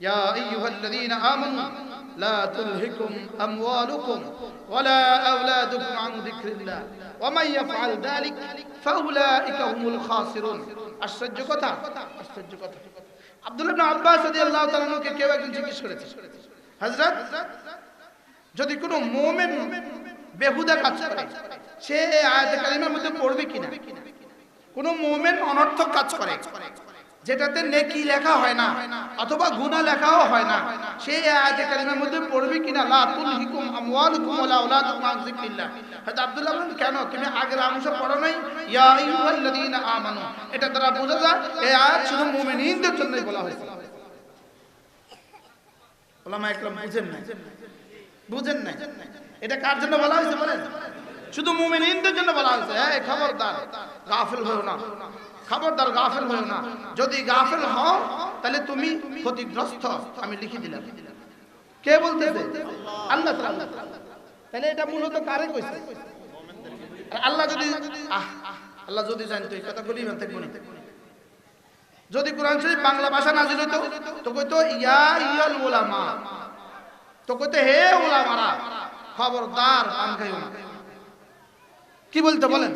يا أيها الذين آمنوا لا تلهكم أموالكم ولا أولادكم عن ذكر الله ومن يفعل ذلك فأولئك هم الخاسرون আশ্চর্য কথা আশ্চর্য কথা আব্দুল ইবনে আব্বাস রাদিয়াল্লাহু তাআলাকে কেউ একজন জিজ্ঞেস করেছে হযরত যদি কোনো মুমিন বেহুদা কাজ করে সে এই আয়াতে কারিমার মধ্যে পড়বে কিনা কোনো মুমিন অনর্থক কাজ করে যেটাতে নেকি লেখা হয় না, অথবা গুনাহ লেখাও হয় না, সেই আয়াতে কারিমার মধ্যে পড়বে কিনা? লা তুলহিকুম আমওয়ালুকুম ওয়ালা আওলাদুকুম আন যিকরিল্লাহ। হযরত আব্দুল্লাহ বলেন কেন? তুমি আগের অংশ পড়ো নাই? ইয়া আইয়ুহাল্লাযীনা আমানু। এটা দ্বারা বোঝা যায়, এই আয়াত শুধু মুমিনদের জন্যই বলা হয়েছে। ওলামা একরাম বুঝেন না বুঝেন না এটা কার জন্য বলা হয়েছে বলেন? শুধু মুমিনদের জন্য বলা হয়েছে। এই খবরদার, গাফিল হও না। খবরদার গাফেল হও না। যদি গাফেল হও, তাহলে তুমি ক্ষতিগ্রস্ত, আমি লিখে দিলাম। কে বলতেছে? আল্লাহ তাহলে এটা মূলত কারে কইছে? আল্লাহ যদি আল্লাহ যদি জানতো এই কথা করি মানতে কোনি যদি কোরআন শরীফ বাংলা ভাষা নাজিল হইতো, তো কইতো, ইয়া ইয়াল উলামা। তো কইতো, হে উলামারা, খবরদার পান খাইও না। কি বলতে বলেন?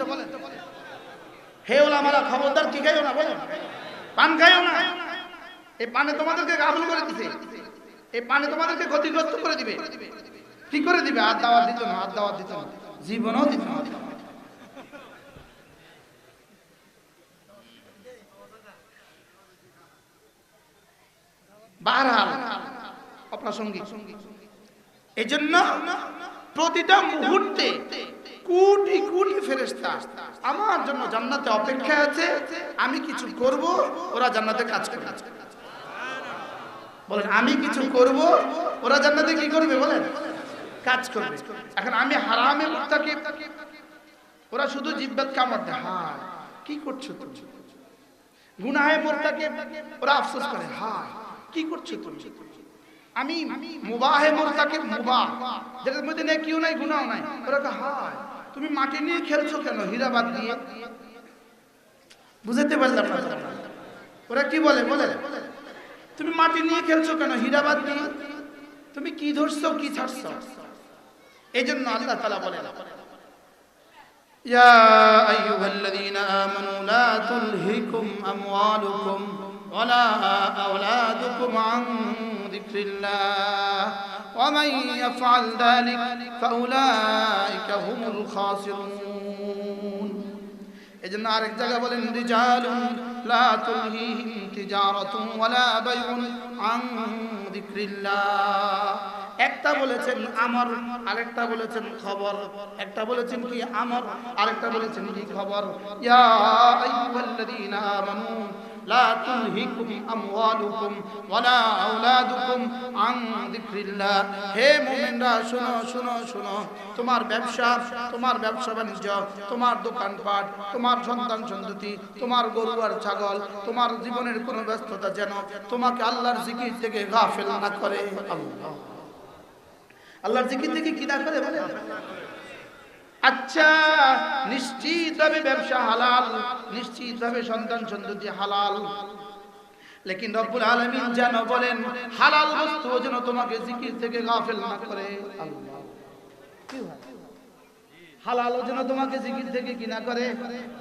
হে ওলামারা, খবরদার কি খাইও না বলেন পান খাইও না? এই পানে তোমাদেরকে গাফল করে দিছে। এই পানে তোমাদেরকে ক্ষতিগ্রস্ত করে দিবে। কি করে দিবে? আর দাওয়াত দিত না আর দাওয়াত দিত না। জীবনও দিত না। বারহাল অপ্রাসঙ্গিক। এই জন্য প্রতিটা মুহূর্তে কোটি কোটি ফেরেশতা আমার জন্য জান্নাতে অপেক্ষা আছে, আমি কিছু করব, ওরা জান্নাতে কাজ করবে। বলেন, আমি কিছু করব, ওরা জান্নাতে কি করবে বলেন? কাজ করবে। এখন আমি হারামে মুক্তাকে, ওরা শুধু জিব্বাত কামড় দেয়। হায়, কি করছ তুমি? গুনাহে মোরতাকে ওরা আফসোস করে। হায়, কি করছ তুমি? আমি মুবাহে মোরতাকে মুবাহ, যেটার মধ্যে নেকিও নাই গুনাও নাই। ওরা হায় তুমি মাটি নিয়ে খেলছো কেন হীরাবাদ দিয়ে বুঝাতে পারলাম না তোমরা। ওরা কি বলে বলে তুমি মাটি নিয়ে খেলছো কেন হীরাবাদ দিয়ে তুমি কি ধরছো কি ছাড়ছো এই জন্য আল্লাহ তালা বলে يا أيها الذين آمنوا لا تلهكم أموالكم ولا أولادكم عن ذكر الله ومن يفعل ذلك فأولئك هم الخاسرون এজন্য আরেক জায়গায় বলেন রিজালুন লা তুলহিহিম তিজারাতুন ওয়ালা বাইউন আন যিকরিল্লাহ একটা বলেছেন আমার আরেকটা বলেছেন খবর একটা বলেছেন কি আমার আরেকটা বলেছেন কি খবর ইয়া আইয়ুহাল্লাযীনা আমানু লা তুলহিকুম আমওয়ালুকুম ওয়ালা আওলাদুকুম আন যিকরিল্লাহ। হে মুমিনরা, শুনো শুনো শুনো। তোমার ব্যবসা তোমার ব্যবসা বাণিজ্য, তোমার দোকানপাট, তোমার সন্তান সন্ততি, তোমার গরু আর ছাগল, তোমার জীবনের কোনো ব্যস্ততা যেন তোমাকে আল্লাহর জিকির থেকে গাফেল না করে। আল্লাহ। আল্লাহর জিকির থেকে কি না করে বলে আচ্ছা নিশ্চিতভাবে ব্যবসা হালাল নিশ্চিতভাবে সন্তান সন্ততি হালাল। লেকিন রব্বুল আলামিন যেন বলেন, হালাল বস্তু যেন তোমাকে জিকির থেকে গাফেল না করে। আল্লাহ। কি হয়? হালাল যেন তোমাকে জিকির থেকে কি না করে,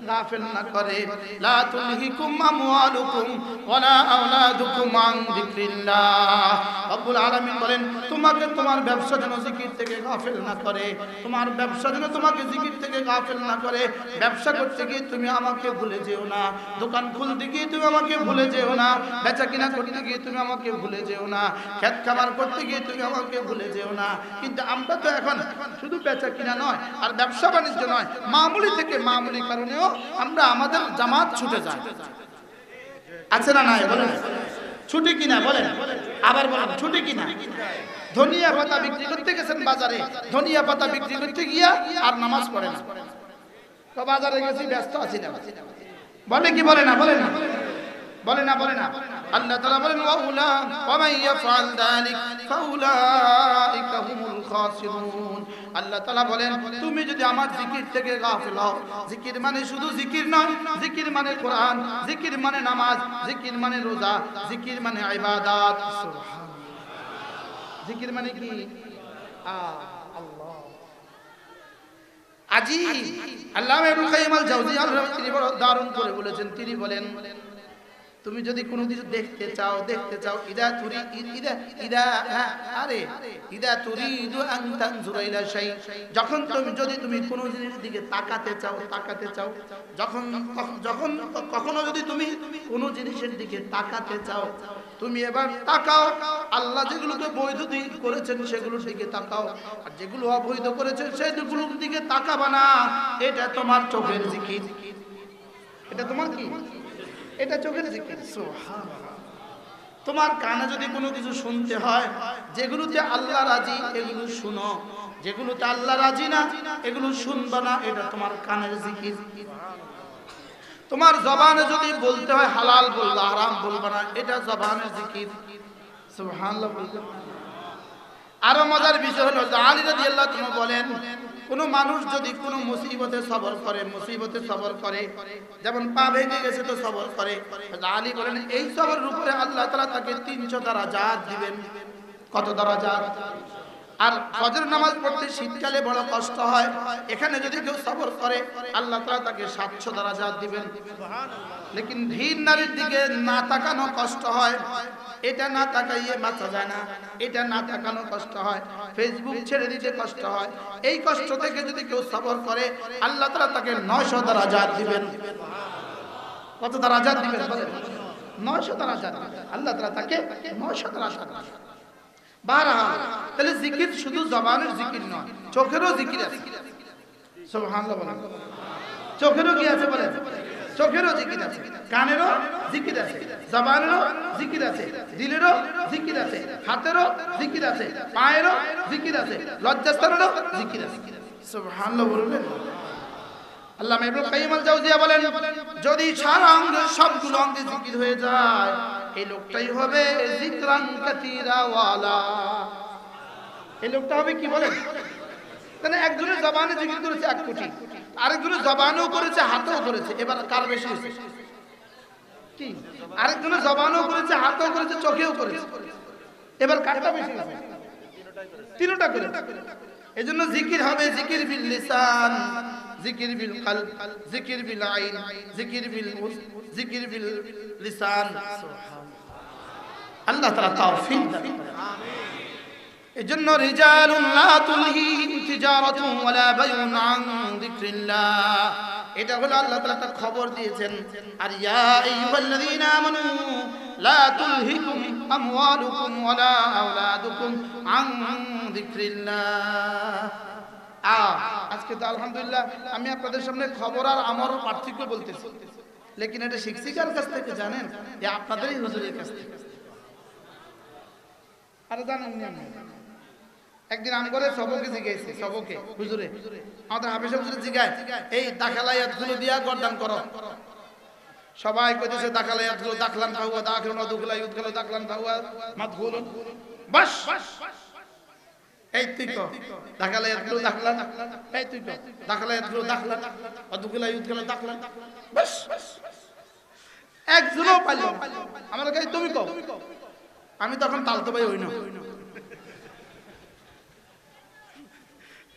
গাফেল না করে। লা তুলহিকুম আমওয়ালুকুম ওয়ালা আওলাদুকুম আন যিকরিল্লাহ। রব্বুল আলামিন বলেন, তোমাকে তোমার ব্যবসা যেন জিকির থেকে গাফেল না করে, তোমার ব্যবসা যেন তোমাকে জিকির থেকে গাফেল না করে। ব্যবসা করতে গিয়ে তুমি আমাকে ভুলে যেও না। দোকান খুলতে গিয়ে তুমি আমাকে ভুলে যেও না। বেচা কিনা করতে গিয়ে তুমি আমাকে ভুলে যেও না। খেত খামার করতে গিয়ে তুমি আমাকে ভুলে যেও না। কিন্তু আমরা তো এখন শুধু বেচা কিনা নয়, আর ব্যবসা বাণিজ্য নয়, মামুলি থেকে মামুলি কারণেও আমরা আমাদের জামাত ছুটে যাই আছে না নাই বলেন? ছুটি কিনা বলেন? আবার বলেন, ছুটি কিনা? ধনিয়া পাতা বিক্রি করতে গেছেন বাজারে, ধনিয়া পাতা বিক্রি করতে গিয়া আর নামাজ পড়ে না। তো বাজারে গেছি, ব্যস্ত আছি না। বলে কি বলে না বলে না? বলে না বলে না? আল্লাহ তাআলা বলেন, ওয়াউলা, ওয়ামান ইয়াফআল যালিক ফাউলাইকা হুমুল আল্লাহ তাআলা বলেন, তুমি যদি আমার জিকির থেকে গাফিল হও, জিকির মানে শুধু জিকির নয়, জিকির মানে কোরআন, জিকির মানে নামাজ, জিকির মানে রোজা, জিকির মানে ইবাদত। সুবহান জিকির মানে কি? আল্লাহ। আজি আল্লামা ইবনুল কাইয়িম আল জাওজিয়া তিনি বড় দারুণ করে বলেছেন। তিনি বলেন তুমি যদি কোনো কিছু দেখতে চাও দেখতে চাও, ইদা তুরি ইদা ইদা আরে ইদা তুরিদু আন তানজুরা ইলা শাই যখন তুমি, যদি তুমি কোনো জিনিসের দিকে তাকাতে চাও তাকাতে চাও, যখন যখন, কখনো যদি তুমি কোনো জিনিসের দিকে তাকাতে চাও, তুমি এবার তাকাও, আল্লাহ যেগুলোকে বৈধ করেছেন সেগুলোর দিকে তাকাও, আর যেগুলো অবৈধ করেছেন সেগুলোর দিকে তাকাবা না, এটা তোমার চোখের জিকির। এটা তোমার কি? এটা চোখের তোমার কানে যদি কোনো কিছু শুনতে হয়, যেগুলোতে আল্লাহ রাজি, এগুলো শুনো। যেগুলোতে আল্লাহ রাজি না, এগুলো শুনবা না, এটা তোমার কানের জিকির। তোমার জবানে যদি বলতে হয়, হালাল বলবা, হারাম বলবা না, এটা জবানের জিকির। সুবহানাল্লাহ বলবেন আরও মজার বিষয় হলো আলী রাদিয়াল্লাহু তাআলা বলেন কোন মানুষ যদি কোনো মুসিবতে সবর করে মুসিবতে সবর করে যেমন পা ভেঙে গেছে তো সবর করে আলী বলেন এই সবরের উপরে আল্লাহ তাআলা তাকে 300 দারাজাত দিবেন। কত দারাজাত? আর ফজর নামাজ পড়তে শীতকালে বড় কষ্ট হয়। এখানে যদি কেউ সবর করে আল্লাহ তাআলা তাকে 700 দারাজাত দিবেন। লেকিন ধীর নারীর দিকে না তাকানো কষ্ট হয়। এটা না তাকাইয়ে বাঁচা যায় না। এটা না তাকানো কষ্ট হয়। ফেসবুক ছেড়ে দিতে কষ্ট হয়। এই কষ্ট থেকে যদি কেউ সবর করে, আল্লাহ তাআলা তাকে 900 দারাজাত দিবেন। কত দারাজাত দিবেন বলেন? 900 দারাজাত দিবেন। আল্লাহ তাআলা তাকে 900 দারাজাত দিবেন। বারহাল তাহলে জিকির শুধু জবানের জিকির নয়, চোখেরও জিকির আছে। সুবহানাল্লাহ বলেন। চোখেরও কি আছে বলেন? চোখেরও জিকির আছে, কানেরও জিকির আছে, জবানেরও জিকির আছে, দিলেরও জিকির আছে, হাতেরও জিকির আছে, পায়েরও জিকির আছে, লজ্জাস্থানেরও জিকির আছে। সুবহানাল্লাহ বলবেন। আল্লাহ ইবনে কাইয়িম আল জাওজিয়া বলেন, যদি সারা অঙ্গের সবগুলো অঙ্গে জিকির হয়ে যায়, এই লোকটাই হবে জিকরান কাতিরা ওয়ালা এই লোকটা হবে কি বলেন? তাহলে একজনের জবানে জিকির করেছে এক কোটি, আরেকজনের জবানেও করেছে, হাতেও করেছে। এবার কার বেশি হয়েছে? কি? আরেকজনের জবানেও করেছে, হাতেও করেছে, চোখেও করেছে। এবার কারটা বেশি হয়েছে? তিনটা করে। এজন্য জিকির হবে জিকির বিল লিসান, জিকির বিল কলব, জিকির বিল আইন, জিকির বিল জিকির বিল লিসান। আল্লাহ তাআলা তৌফিক দান এজন্য রিজালুন লা তুলহিহিম তিজারাতুন ওয়ালা বাইউন আন যিকরিল্লাহ। এটা হলো আল্লাহ তাআলা একটা খবর দিয়েছেন। আর ইয়া আইয়ুহাল্লাযীনা আমানু লা তুলহিকুম আমওয়ালুকুম ওয়ালা আওলাদুকুম আন যিকরিল্লাহ। আ, আজকে তো আলহামদুলিল্লাহ আমি আপনাদের সামনে খবর আর আমার পার্থক্য বলতেছি। লেকিন এটা শিখছি কার কাছ থেকে জানেন, এ আপনাদেরই হুজুরের কাছ থেকে। আরে জানেন না একদিন আম করে সবকে জিজ্ঞেস সবকে। হুজুরে, আমাদের হাফেজ হুজুরে জিগায়, এই দাখালায়াতগুলো দিয়া গর্দান করো। সবাই কইতেছে দাখালায়াতগুলো দাখলান ফাহুয়া, দাখিলুন দুখলা ইউদখালু দাখলান ফাহুয়া মাদখুলুন বাস। এই তুই কো দাখালায়াতগুলো দাখলান। এই তুই কো দাখালায়াতগুলো দাখলান দুখলা ইউদখালু দাখলান। বাস। একজনও পাইল আমার কাছে, তুমি কও। আমি তখন তালতো ভাই হই না।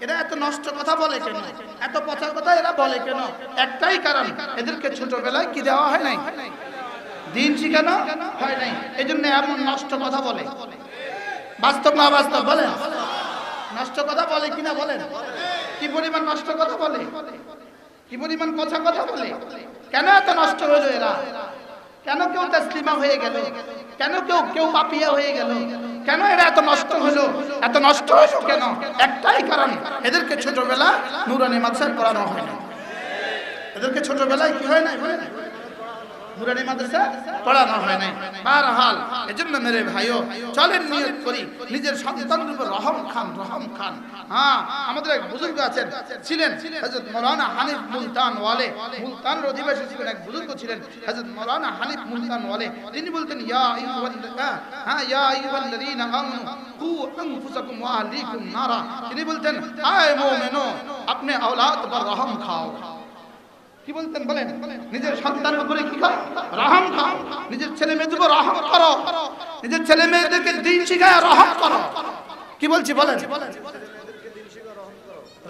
এরা এত নষ্ট কথা বলে কেন? এত পচা কথা এরা বলে কেন? একটাই কারণ, এদেরকে ছোটবেলায় কি দেওয়া হয় নাই? দিন শিখানো হয় নাই। এই জন্য এমন নষ্ট কথা বলে। বাস্তব না বাস্তব, বলেন। নষ্ট কথা বলে কিনা বলেন? কি পরিমাণ নষ্ট কথা বলে? কি পরিমাণ পচা কথা বলে? কেন এত নষ্ট হলো এরা? কেন কেউ তাসলিমা হয়ে গেল? কেন কেউ কেউ পাপিয়া হয়ে গেল? কেন এরা এত নষ্ট হলো? এত নষ্ট হলো কেন? একটাই কারণ, এদেরকে ছোটবেলা নুরানি মাদ্রাসায় পড়ানো হয় না এদেরকে ছোটবেলায় কি হয় না হয় না নুরানি মাদ্রাসা পড়ানো হয় নাই। বারহাল, এজন্য মেরে ভাইও, চলেন নিয়ত করি, নিজের সন্তানের উপর রহম খান রহম খান। হ্যাঁ আমাদের এক বুজুর্গ আছেন, ছিলেন হযরত মাওলানা হানিফ মুলতান ওয়ালে। মুলতানের অধিবাসী ছিলেন এক বুজুর্গ ছিলেন, হযরত মাওলানা হানিফ মুলতান ওয়ালে। তিনি বলতেন, ইয়া আইয়ুহাল হ্যাঁ ইয়া আইয়ুহাল্লাযীনা আমানু, কু আনফুসাকুম ওয়া আহলিকুম নারা। তিনি বলতেন, আয় মুমিনো, আপনি আওলাদ पर রহম খাও। কি বলতেন বলেন? নিজের সন্তানের উপরে কি করো রহম খাও। নিজের ছেলে মেয়েদের উপর রহম করো। নিজের ছেলে মেয়েদেরকে দিন শিখায় রহম করো। কি বলছি বলেন?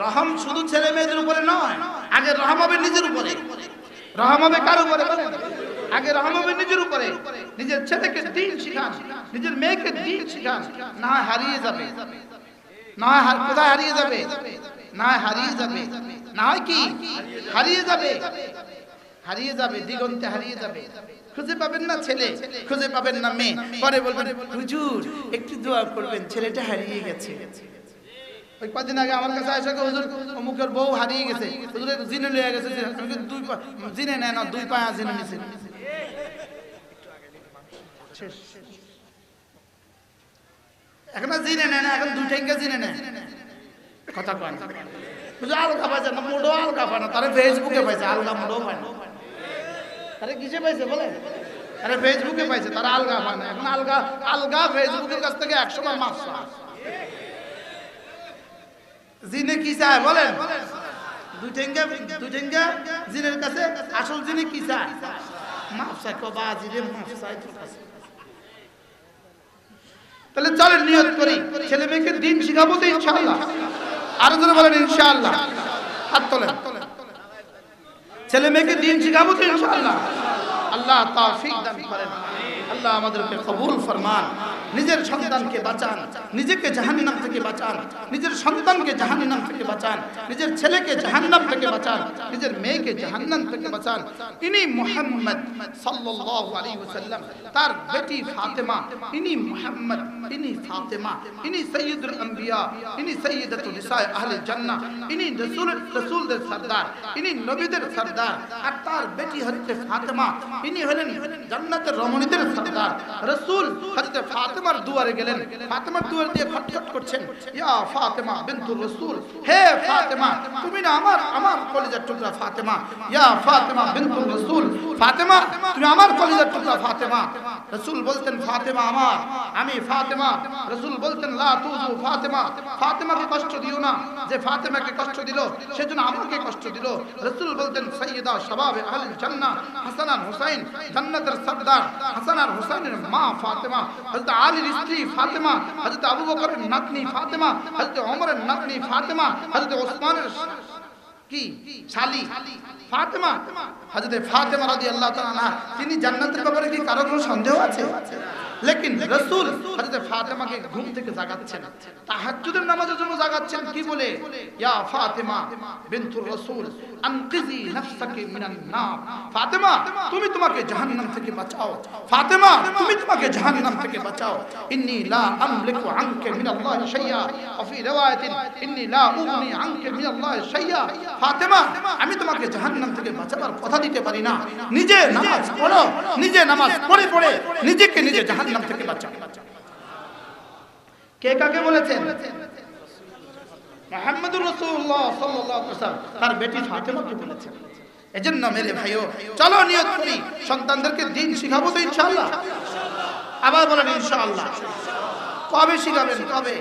রহম শুধু ছেলে মেয়েদের উপরে নয়, আগে রহম হবে নিজের উপরে। রহম হবে কার উপরে বলেন? আগে রহম হবে নিজের উপরে। নিজের ছেলেকে দিন শিখান, নিজের মেয়েকে দিন শিখান। না হারিয়ে যাবে। না কোথায় হারিয়ে যাবে? না হারিয়ে যাবে। না কি? হারিয়ে যাবে। হারিয়ে যাবে, দিগন্তে হারিয়ে যাবে। খুঁজে পাবেন না ছেলে, খুঁজে পাবেন না মেয়ে। পরে বলবেন, হুজুর, একটু দোয়া করবেন, ছেলেটা হারিয়ে গেছে। ওই কদিন আগে আমার কাছে এসে হুজুর, অমুকের বউ হারিয়ে গেছে। হুজুর জিনে লয়ে গেছে দুই পা- জিনে নেয় না, দুই পায়া জিনে নিছে। এখন জিনে নেয় না, এখন দুই ঠেঙ্গা জিনে নেয়। কথা কয় না। বুঝলো আলগা পাইছে না, মোড়ো আলগা পায় না, তারা ফেসবুকে পাইছে আলগা মোড়ো পায় না। তারা কিসে পাইছে বলে? আরে ফেসবুকে পাইছে, তারা আলগা পায় না। এখন আলগা আলগা ফেসবুকের কাছ থেকে বার মাছ জিনে কি চায় বলেন? দুই ঠেঙ্গা, দুই জিনের কাছে, আসল জিনে কি চায়? মাপ চায় কবা জিনে কাছে। তাহলে চলেন নিয়ত করি ছেলে মেয়েকে দিন শিখাবো তো ইনশাআল্লাহ। আরও জনে বলেন, ইনশাআল্লাহ। হাত তোলেন। ছেলে মেয়েকে দিন শিখাবো তো, ইনশাআল্লাহ। আল্লাহ তাফিক দান করেন। আল্লাহ আমাদেরকে কবুল ফরমান। নিজের সন্তানকে বাঁচান, নিজেকে জাহান্নাম থেকে বাঁচান, নিজের সন্তানকে জাহান্নাম থেকে বাঁচান, নিজের ছেলেকে জাহান্নাম থেকে বাঁচান, নিজের মেয়েকে জাহান্নাম থেকে বাঁচান। ইনি মুহাম্মদ ওয়াসাল্লাম, তার বেটি ফাতেমা। ইনি মুহাম্মদ, ইনি ফাতেমা। ইনি সৈয়দুল আম্বিয়া, ইনি সৈয়দাতুল নিসা আহলে জান্নাহ। ইনি রাসূল, রাসূলদের সরদার, ইনি নবীদের সরদার। আর তার বেটি হচ্ছে ফাতেমা। ইনি হলেন জান্নাতের রমণীদের সরদার। রাসূল হযরত ফাতেমার দুয়ারে গেলেন। ফাতেমার দুয়ারে দিয়ে খটখট করছেন। ইয়া ফাতেমা বিনতুর রাসূল, হে ফাতেমা, তুমি না আমার আমার কলিজার টুকরা ফাতেমা। ইয়া ফাতেমা বিনতুর রাসূল, ফাতেমা, তুমি আমার কলিজার টুকরা ফাতেমা। রাসূল বলতেন, ফাতেমা আমার, আমি ফাতেমা। রাসূল বলতেন, লা তুজু ফাতেমা। ফাতেমাকে কষ্ট দিও না, যে ফাতেমাকে কষ্ট দিল, সেজন্য আমাকে কষ্ট দিল। রাসূল বলতেন, সাইয়্যিদা শাবাবে আহলিল জান্নাহ হাসান আর হুসাইন, জান্নাতের সরদার হাসান আর হুসাইনের মা ফাতেমা। হযরত আলীর স্ত্রী ফাতেমা, হযরত আবু বকরের নাতনি ফাতেমা, হযরত ওমরের নাতনি ফাতেমা, হযরত ওসমানের কি? শালি। ফাতেমা হাজরে ফাতেমা রাদিয়াল্লাহু তাআলা তিনি জান্নাতের ব্যাপারে কি কারও কোনো সন্দেহ আছে? লেকিন রাসূল ফাতেমাকে ঘুম থেকে জাগাচ্ছেন, তাহাজ্জুদের নামাজের জন্য জাগাচ্ছেন, কি বলে? ইয়া ফাতেমা বিনতুর রাসূল, আনকিজি মিনান নার। ফাতেমা, তুমি তোমাকে জাহান্নাম থেকে বাঁচাও। ফাতেমা, তুমি তোমাকে জাহান্নাম থেকে বাঁচাও। ইন্নী লা আমলিকু মিনাল্লাহি শাইয়া। ওয়া ফি রিওয়ায়াতিন, ইন্নী লা উগনি মিনাল্লাহি শাইয়া। ফাতেমা, আমি তোমাকে জাহান্নাম থেকে বাঁচাবার কথা দিতে পারি না। নিজে নামাজ পড়ো, নিজে নামাজ পড়ে পড়ে নিজেকে নিজে জাহান্নাম থেকে বাঁচাও। কে কাকে বলেছেন? মুহাম্মদুর রাসূলুল্লাহ সাল্লাল্লাহু আলাইহি ওয়াসাল্লাম। তার বেটি ফাতেমাকে বলেছেন। এজন্য মেরে ভাইও, চলো নিয়ত করি, সন্তানদেরকে দিন শিখাবো তো ইনশাআল্লাহ। আবার বলেন, ইনশাআল্লাহ। কবে শিখাবেন, কবে?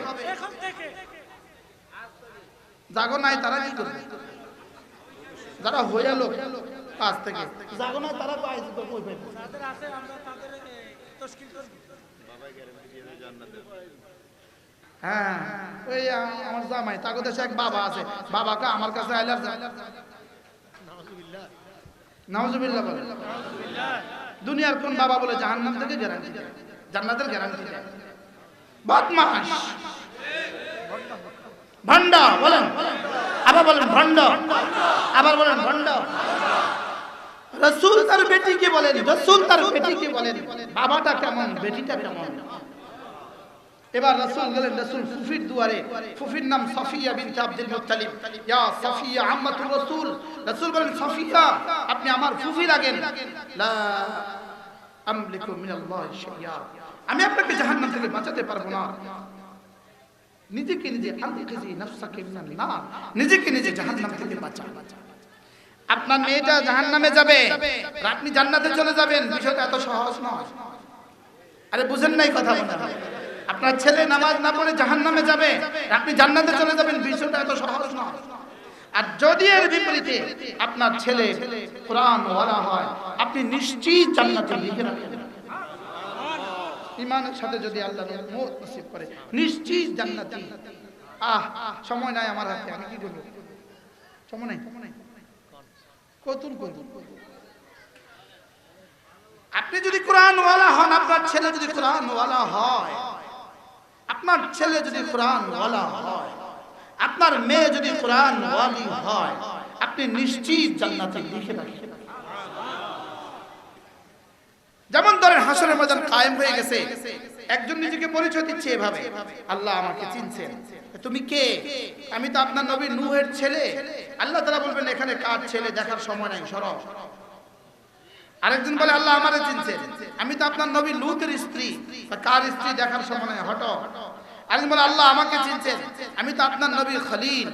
জাগো নাই তারা কি করবে? যারা হয়ে লোক, কাজ থেকে। জাগো নাই তারা পাই কই পাইবে। যাদের আছে আমরা তাদের এ, তশকিল করব হ্যাঁ দুনিয়ার কোন বাবা বলে জাহান্নাম থেকে গ্যারান্টি জান্নাতের গ্যারান্টি বদমাস ভন্ডা বলেন। আবার বলেন ভন্ড আবার বলেন ভন্ড রসুল তার বেটিকে বলেন রসুল তার বেটিকে বলেন বাবাটা কেমন বেটিটা কেমন? এবার রাসূল গেলেন রাসূল ফুফির দুয়ারে ফুফির নাম সাফিয়া বিনতে আব্দুল মুত্তালিব। ইয়া সাফিয়া আম্মাতুর রাসূল। রাসূল বলেন সাফিয়া আপনি আমার ফুফি লাগেন লা আমলিকু মিনাল্লাহি শাইয়া। আমি আপনাকে জাহান্নাম থেকে বাঁচাতে পারব না। নিজেকে নিজে আনকিজি নাফসাকে মিনাল নার নিজেকে নিজে জাহান্নাম থেকে বাঁচান আপনার মেয়েটা জাহান্নামে যাবে। আপনি জান্নাতে চলে যাবেন। বিষয়টা এত সহজ নয়। আরে বুঝেন নাই কথা আপনার ছেলে নামাজ না পড়ে জাহান নামে যাবে। আপনি জান্নাতে চলে যাবেন। বিষয়টা এত সহজ নয়। আর যদি এর বিপরীতে আপনার ছেলে কোরআন ওয়ালা হয় আপনি নিশ্চিত জান্নাতে লিখে রাখেন। ইমানের সাথে যদি আল্লাহ মোট নসিব করে নিশ্চিত জান্নাতি। আহ সময় নাই আমার হাতে। আমি কি করব সময় নাই? কতুল করব আপনি যদি কোরআনওয়ালা হন, আপনার ছেলে যদি কোরআনওয়ালা হয়, আপনার ছেলে যদি কোরআনওয়ালা হয়, আপনার মেয়ে যদি কোরআনওয়ালি হয়, আপনি নিশ্চিত জান্নাতে লিখে রাখেন। যেমন ধরেন হাসরের ময়দান কায়েম হয়ে গেছে, একজন নিজেকে পরিচয় দিচ্ছে এভাবে, আল্লাহ আমাকে চিনছেন। তুমি কে? আমি তো আপনার নবী নূহের ছেলে। আল্লাহ তারা বলবেন, এখানে কার ছেলে দেখার সময় নাই? সরব আরেকজন বলে, আল্লাহ আমারে চিনছেন আমি তো আপনার নবী লুতের স্ত্রী। কার স্ত্রী দেখার সময় নাই? হটো। আরেকজন বলে, আল্লাহ আমাকে চিনছেন আমি তো আপনার নবী খলিল,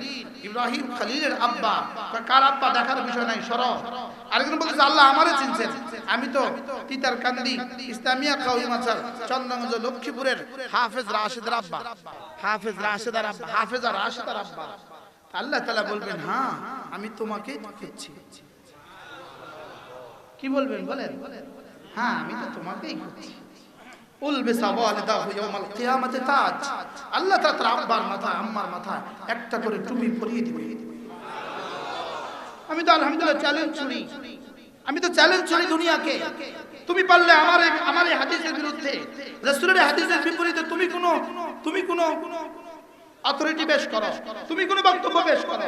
ইব্রাহিম খলিলের আব্বা। কার আব্বা দেখার বিষয় নাই? সরব আরেকজন বলতেছে, আল্লাহ আমারে চিনছেন। আমি তো তিতার কান্দি, ইসলামিয়া কাউই মাছার চন্দ্রগঞ্জ লক্ষ্মীপুরের হাফেজ রাশেদের আব্বা। হাফেজ রাশেদার আব্বা, হাফেজ আর রাশেদার আব্বা। আল্লাহ তালা বলবেন হ্যাঁ আমি তোমাকে খুঁজছি। কি বলবেন বলেন? হ্যাঁ আমি তো তোমাকেই খুঁজছি। আল্লাহ একটা করে আমি তো আমি তো দুনিয়াকে। তুমি পারলে আমার আমার বিরুদ্ধে। বিপরীতে তুমি কোনো তুমি কোনো অথরিটি বেশ করো। তুমি কোনো বক্তব্য বেশ করো।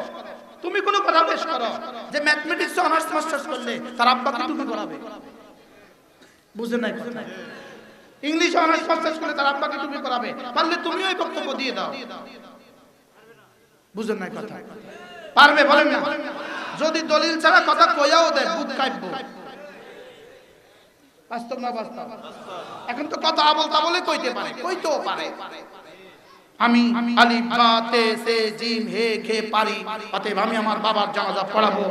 তুমি কোনো কথা পেশ করো। যে ম্যাথমেটিক্স অনার্স মাস্টার্স করলে তার আব্বাকে তুমি করাবে? বুঝে নাই ইংলিশ অনার্স মাস্টার্স করলে তার আব্বাকে তুমি করাবে? পারলে তুমিও এই বক্তব্য দিয়ে দাও। বুঝেন নাই কথা। পারবে বলেন না? যদি দলিল ছাড়া কথা কইয়াও দেয় বুধ কাব্য। বাস্তব না বাস্তব? এখন তো কথা আবল তাবলে কইতে পারে। কইতেও পারে। আমি আলিফ, বা সে জিম হে খে পারি। অতএব আমি আমার বাবার জানাজা পড়াবো।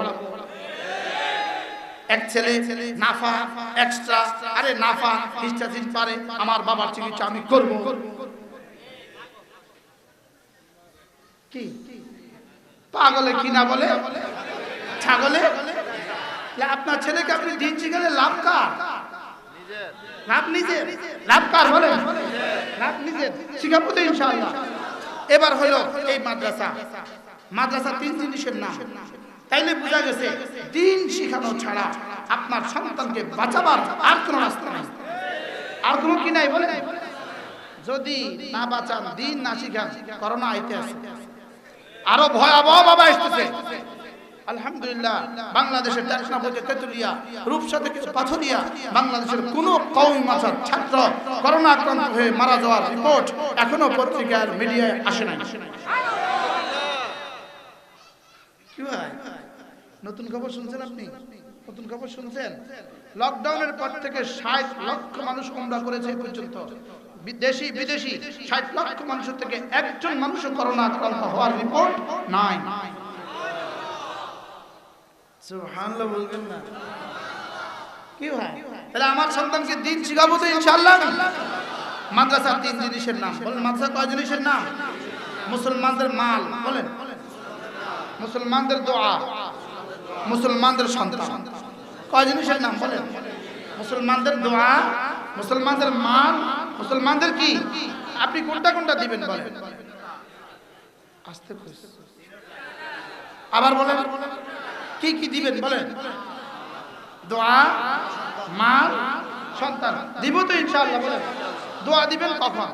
এক ছেলে নাফা এক্সট্রা আরে নাফা পারে, আমার বাবার চিকিৎসা আমি করব। কি? পাগলে কি না বলে? ছাগলে? আপনার ছেলেকে আপনি দিন শিখালে লাভ কার? এবার হলো এই মাদ্রাসা। মাদ্রাসা তিন জিনিসের নাম। তাইলে বোঝা গেছে, দিন শিখানো ছাড়া আপনার সন্তানকে বাঁচাবার আর কোনো রাস্তা নাই। আর কোনো কি নাই বলে যদি না বাঁচান, দিন না শিখান, করোনা আইতে আছে। আরও ভয়াবহ বাবা আসতেছে। আলহামদুলিল্লাহ, বাংলাদেশের টেকনা বইতে তেতুলিয়া রূপসা থেকে পাথরিয়া, বাংলাদেশের কোন কওমি মাছার ছাত্র করোনা আক্রান্ত হয়ে মারা যাওয়ার রিপোর্ট এখনও পত্রিকার মিডিয়ায় আসে নাই। নতুন খবর শুনছেন আপনি? নতুন খবর শুনছেন? লকডাউনের পর থেকে ষাট লক্ষ মানুষ উমরা করেছে এই পর্যন্ত। বিদেশি বিদেশি ষাট লক্ষ মানুষের থেকে একজন মানুষও করোনা আক্রান্ত হওয়ার রিপোর্ট নাই। সুবহানাল্লাহ বলবেন না। কি ভাই? তাহলে আমার সন্তানকে দিন শিখাবো তো ইনশাআল্লাহ। মাদ্রাসার তিন জিনিসের নাম। বলেন মাদ্রাসা কয় জিনিসের নাম? মুসলমানদের মাল। বলেন। মুসলমানদের দোয়া। মুসলমানদের সন্তান। কয় জিনিসের নাম? বলেন। মুসলমানদের দোয়া, মুসলমানদের মাল, মুসলমানদের কি? আপনি কোনটা কোনটা দিবেন? বলেন। আস্তে। আবার বলেন। কি কি দিবেন বলেন? দোয়া, মাল, সন্তান। দিব তো ইনশাআল্লাহ, বলেন। দোয়া দিবেন কখন?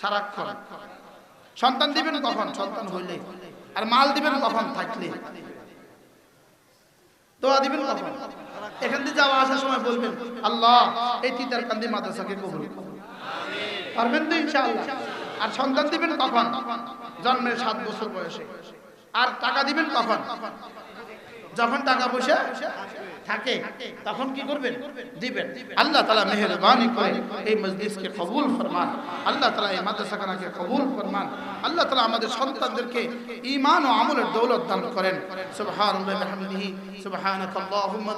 সারাক্ষণ। সন্তান দিবেন কখন? সন্তান হইলে। আর মাল দিবেন কখন? থাকলে। দোয়া দিবেন কখন? এখান থেকে যাওয়া আসার সময় বলবেন, আল্লাহ, এই তিতার কান্দি মাদ্রাসাকে কবুল। পারবেন তো ইনশাআল্লাহ? আর সন্তান দিবেন কখন? জন্মের সাত বছর বয়সে। আর টাকা দিবেন কখন? যখন টাকা পয়সা থাকে, তখন কি করবেন? দিবেন। আল্লাহ তালা মেহরবানি করে এই মজলিসকে কবুল ফরমান। আল্লাহ তালা এই মাদ্রাসাখানাকে কবুল ফরমান। আল্লাহ তালা আমাদের সন্তানদেরকে ঈমান ও আমলের দৌলত দান করেন। ওয়া বিহামদিহি। সুবহানাকাল্লাহুম্মা